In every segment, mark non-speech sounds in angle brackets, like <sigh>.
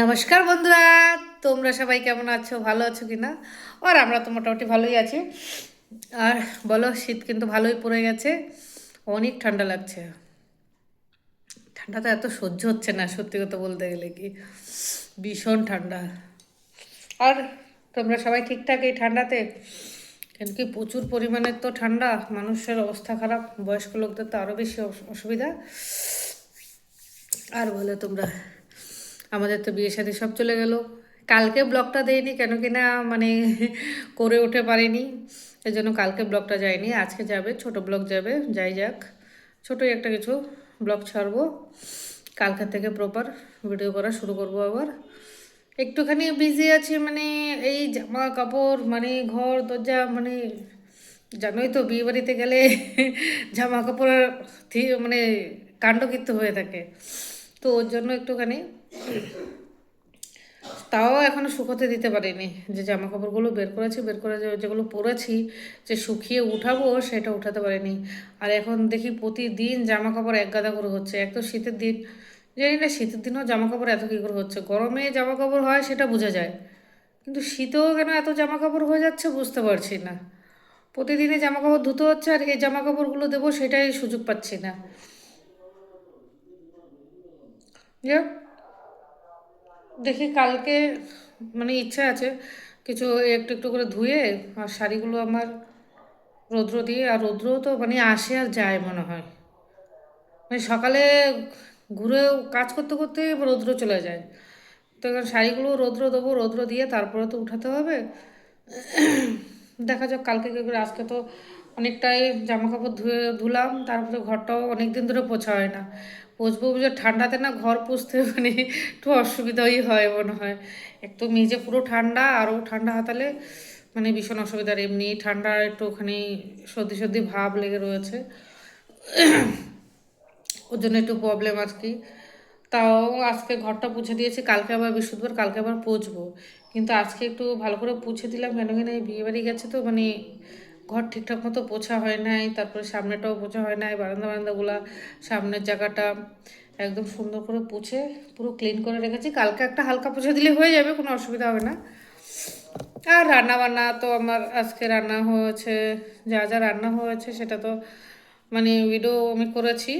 নমস্কার বন্ধুরা, তোমরা সবাই কেমন আছো, ভালো আছো কি না আর আমরা তো মোটামুটি ভালোই আছি। আর বলো, শীত কিন্তু ভালোই পড়ে গেছে, অনেক ঠান্ডা লাগছে। ঠান্ডাটা এত সহ্য হচ্ছে না, সত্যি কথা বলতে গেলে কি? ভীষণ ঠান্ডা। আর তোমরা সবাই ঠিকঠাক এই ঠান্ডাতে? কেন কি প্রচুর পরিমাণে তো ঠান্ডা, মানুষের অবস্থা খারাপ, বয়স্ক লোকদের তো আরও বেশি অসুবিধা। আর বলে তোমরা? আমাদের তো বিয়ে শাদী সব চলে গেল। কালকে ব্লগটা দেয়নি কেন কি না মানে <laughs> করে উঠে পারিনি। এই জন্য কালকে ব্লগটা যায়নি আজকে যাবে, ছোট ব্লগ যাবে, যাই যাক। ছোটোই একটা কিছু ব্লগ ছাড়বো। কালকে থেকে প্রপার ভিডিও করা শুরু করব আবার। একটুখানি বিজি আছি মানে এই জামা কাপড় মানে ঘর, দরজা মানে জানোই তো বিয়ে বাড়িতে গেলে <laughs> জামা কাপড়ের থি- মানে কাণ্ডকীর্ত হয়ে থাকে। তো ওর জন্য একটুখানি তাও এখনও শুকোতে দিতে পারিনি। যে জামা কাপড়গুলো বের করেছি বের করে যেগুলো পরেছি যে শুকিয়ে উঠাবো সেটা উঠাতে পারিনি। আর এখন দেখি প্রতিদিন জামা কাপড় এক গাদা করে হচ্ছে। এক তো শীতের দিন জানি না শীতের দিনও জামা কাপড় এত কী করে হচ্ছে। গরমে জামা কাপড় হয় সেটা বোঝা যায়। কিন্তু শীতেও কেন এত জামা কাপড় হয়ে যাচ্ছে বুঝতে পারছি না। প্রতিদিনে জামা কাপড় ধুতে হচ্ছে আর এই জামা কাপড়গুলো দেবো সেটাই সুযোগ পাচ্ছি না। যাই হোক, দেখি কালকে মানে ইচ্ছা আছে কিছু একটু একটু করে ধুয়ে আর শাড়িগুলো আমার রৌদ্র দিয়ে, আর রৌদ্র তো মানে আসে আর যায় মনে হয়। মানে সকালে ঘুরে কাজ করতে করতে রৌদ্র চলে যায়। তো এবার শাড়িগুলো রৌদ্র দেবো, রৌদ্র দিয়ে তারপরে তো উঠাতে হবে। দেখা যাক কালকে কি করে, আজকে তো অনেকটাই জামা কাপড় ধুয়ে ধুলাম, তারপরে ঘরটাও অনেক দিন ধরে পোছা হয় না। পুষবো বুঝে ঠান্ডাতে না ঘর পুষতে মানে একটু অসুবিধাই হয় মনে হয়। একটু মেঝে পুরো ঠান্ডা আরও ঠান্ডা হাতালে মানে ভীষণ অসুবিধার। এমনি ঠান্ডা একটু ওখানে সর্দি সর্দি ভাব লেগে রয়েছে। ওর জন্য একটু প্রবলেম আর কি তাও আজকে ঘরটা পুছে দিয়েছি, কালকে আবার বৃহস্পতিবার, কালকে আবার পুছবো কিন্তু আজকে একটু ভালো করে পুছে দিলাম কেন কিনা এই বিয়েবাড়ি গেছে তো মানে ঘর ঠিকঠাক মতো পোছা হয় নাই, তারপরে সামনেটাও পোছা হয় নাই, বারান্দা বারান্দাগুলা সামনের জায়গাটা একদম সুন্দর করে পুছে, পুরো ক্লিন করে রেখেছি। কালকে একটা হালকা পুছে দিলে হয়ে যাবে, কোনো অসুবিধা হবে না। আর রান্না বান্না তো আমার আজকে রান্না হয়েছে, যা যা রান্না হয়েছে সেটা তো মানে ভিডিও আমি করেছি,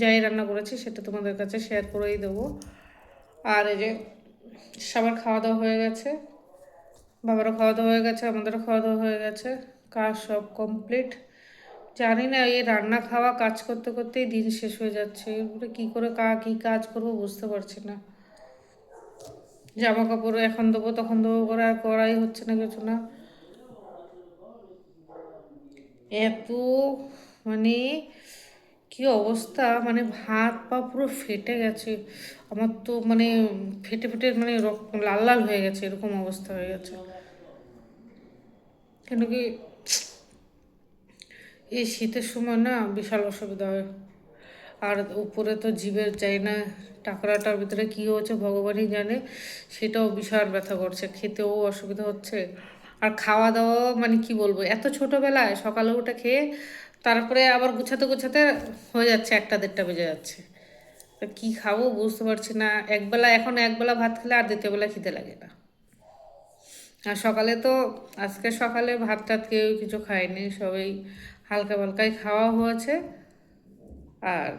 যাই রান্না করেছি সেটা তোমাদের কাছে শেয়ার করেই দেবো। আর এই যে সবার খাওয়া দাওয়া হয়ে গেছে, বাবারও খাওয়া দাওয়া হয়ে গেছে, আমাদেরও খাওয়া দাওয়া হয়ে গেছে। কাজ সব কমপ্লিট জানি না, এই রান্না খাওয়া কাজ করতে করতেই দিন শেষ হয়ে যাচ্ছে। এরপরে কী করে কা, কী কাজ করব বুঝতে পারছি না। জামা কাপড় এখন দেবো, তখন দেবো করে আর করাই হচ্ছে না কিছু না। এত মানে কি অবস্থা? মানে হাত পা পুরো ফেটে গেছে। আমার তো মানে ফেটে ফেটে মানে লাল লাল হয়ে গেছে, এরকম অবস্থা হয়ে গেছে। কেন কি এই শীতের সময় না বিশাল অসুবিধা হয়। আর উপরে তো জীবের যাই না, টাকরাটার ভিতরে কী হচ্ছে ভগবানই জানে, সেটাও বিশাল ব্যথা করছে, খেতেও অসুবিধা হচ্ছে। আর খাওয়া দাওয়াও মানে কি বলব, এত ছোটোবেলায় সকালে উঠে খেয়ে তারপরে আবার গুছাতে গুছাতে হয়ে যাচ্ছে, একটা দেড়টা বেজে যাচ্ছে। কী খাব বুঝতে পারছি না, একবেলা এখন একবেলা ভাত খেলে আর দ্বিতীয় বেলা খিদে লাগে না। আর সকালে তো আজকে সকালে ভাত টাত কেউ কিছু খায়নি, সবাই হালকা পালকাই খাওয়া হয়েছে। আর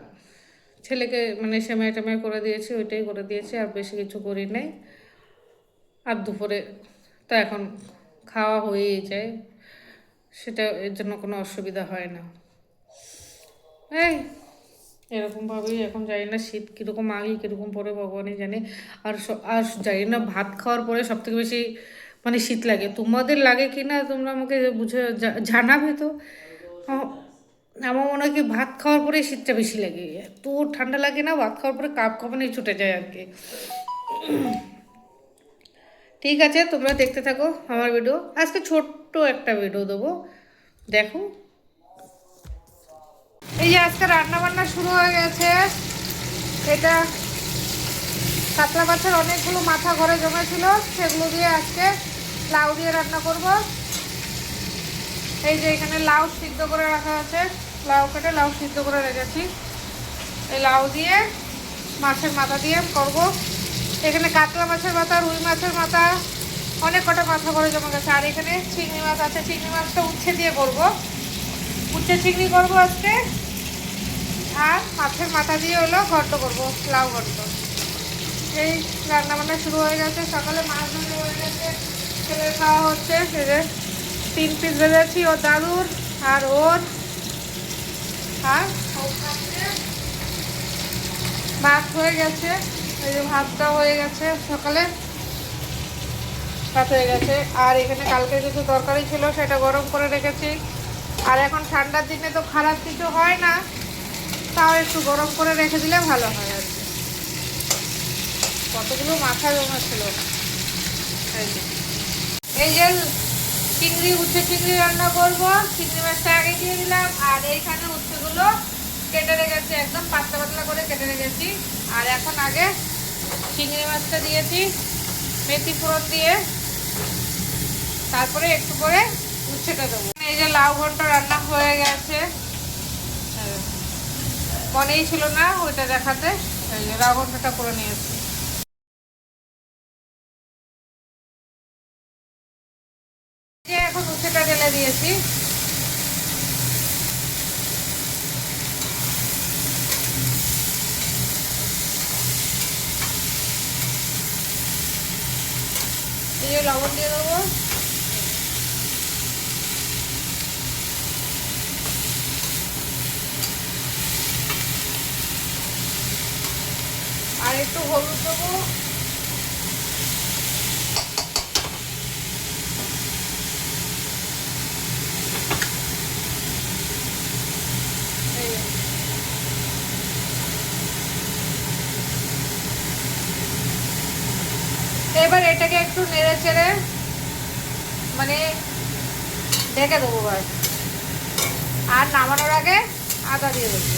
ছেলেকে মানে সেমাই টেমাই করে দিয়েছি, ওইটাই করে দিয়েছি, আর বেশি কিছু করি নাই। আর দুপুরে তো এখন খাওয়া হয়েই যায়, সেটা এর জন্য কোনো অসুবিধা হয় না। এই এরকমভাবেই এখন জানি না শীত কীরকম আগে কীরকম পরে ভগবানই জানে। আর আর জানি না ভাত খাওয়ার পরে সব থেকে বেশি মানে শীত লাগে। তোমাদের লাগে কি না? তোমরা আমাকে বুঝে জানাবে তো। আমার মনে হয় কি ভাত খাওয়ার পরে শীতটা বেশি লাগে। এত ঠান্ডা লাগে না, ভাত খাওয়ার পরে কাপ কাঁপানি ছুটে যায় আর কি। ঠিক আছে, তোমরা দেখতে থাকো আমার ভিডিও আজকে ছোট্ট একটা ভিডিও দেবো। দেখো। এই যে আজকে রান্না বান্না শুরু হয়ে গেছে। এটা কাতলা মাছের অনেকগুলো মাথা ঘরে জমেছিল, সেগুলো দিয়ে আজকে লাউ দিয়ে রান্না করব। এই যে এখানে লাউ সিদ্ধ করে রাখা আছে। লাউ কেটে লাউ সিদ্ধ করে রেখেছি। এই লাউ দিয়ে মাছের মাথা দিয়ে করব। এখানে কাতলা মাছের মাথা, রুই মাছের মাথা, অনেক কটা মাথা করে জমা গেছে। আর এখানে চিংড়ি মাছ আছে। চিংড়ি মাছটা উচ্ছে দিয়ে করব। উচ্ছে চিংড়ি করব আজকে। আর মাছের মাথা দিয়ে হলো ঘন্ট করব, লাউ ঘন্ট। এই রান্না বান্না শুরু হয়ে গেছে। সকালে মাছ ধরে হয়ে গেছে। ছেলে খাওয়া হচ্ছে, এই যে তিন পিস ভেজেছি ওর দাদুর আর ওর, আর ভাত হয়ে গেছে, এই যে ভাতটা হয়ে গেছে সকালে, ভাত হয়ে গেছে। আর এখানে কালকে কিছু তরকারি ছিল, সেটা গরম করে রেখেছি। আর এখন ঠান্ডার দিনে তো খারাপ কিছু হয় না, তাও একটু গরম করে রেখে দিলে ভালো হয় আর কতগুলো মাথা জমা ছিল। এই। এই যে চিংড়ি, উচ্ছে চিংড়ি রান্না করব। চিংড়ি মাছটা আগে দিয়ে দিলাম। আর এইখানে উচ্ছেগুলো কেটে রেখেছি, একদম পাতলা পাতলা করে কেটে রেখেছি। আর এখন আগে চিংড়ি মাছটা দিয়েছি, মেথি ফোড়ন দিয়ে। তারপরে একটু করে উচ্ছেটা দেবো। এই যে লাউ ঘন্ট রান্না হয়ে গেছে। হ্যাঁ। মনেই ছিল না ওইটা দেখাতে। এই যে লাউ ঘন্টটা করে নিয়েছি। দিয়েছি এই যে লবণ দিয়ে দেবো। আর একটু হলুদ দেবো এই যে। এবার এটাকে একটু নেড়ে চেড়ে মানে ঢেকে দেবো ভাই আর নামানোর আগে আদা দিয়ে দেবো।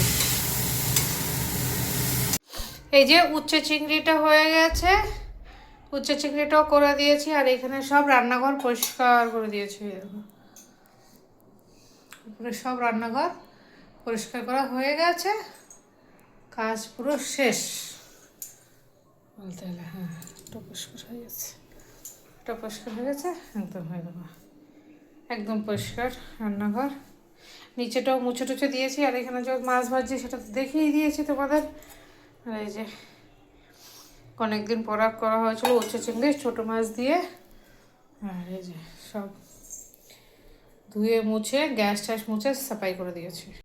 এই যে উচ্ছে চিংড়িটা হয়ে গেছে, উচ্ছে চিংড়িটাও করে দিয়েছি, আর এখানে সব রান্নাঘর পরিষ্কার করে দিয়েছি। সব রান্নাঘর পরিষ্কার করা হয়ে গেছে। কাজ পুরো শেষ। বলতে হ্যাঁ। এটা পরিষ্কার হয়ে গেছে। এটা পরিষ্কার হয়ে গেছে? একদম হয়ে যাবে একদম পরিষ্কার রান্নাঘর। নিচেটাও মুছে টুছে দিয়েছি, আর এখানে যে মাছ ভাজি সেটা তো দেখিয়ে দিয়েছি তোমাদের। আর এই যে অনেকদিন পরাগ করা হয়েছিল উচ্ছে চিংড়ি, ছোটো মাছ দিয়ে। আর এই যে সব ধুয়ে মুছে গ্যাস ট্যাস মুছে সাফাই করে দিয়েছি।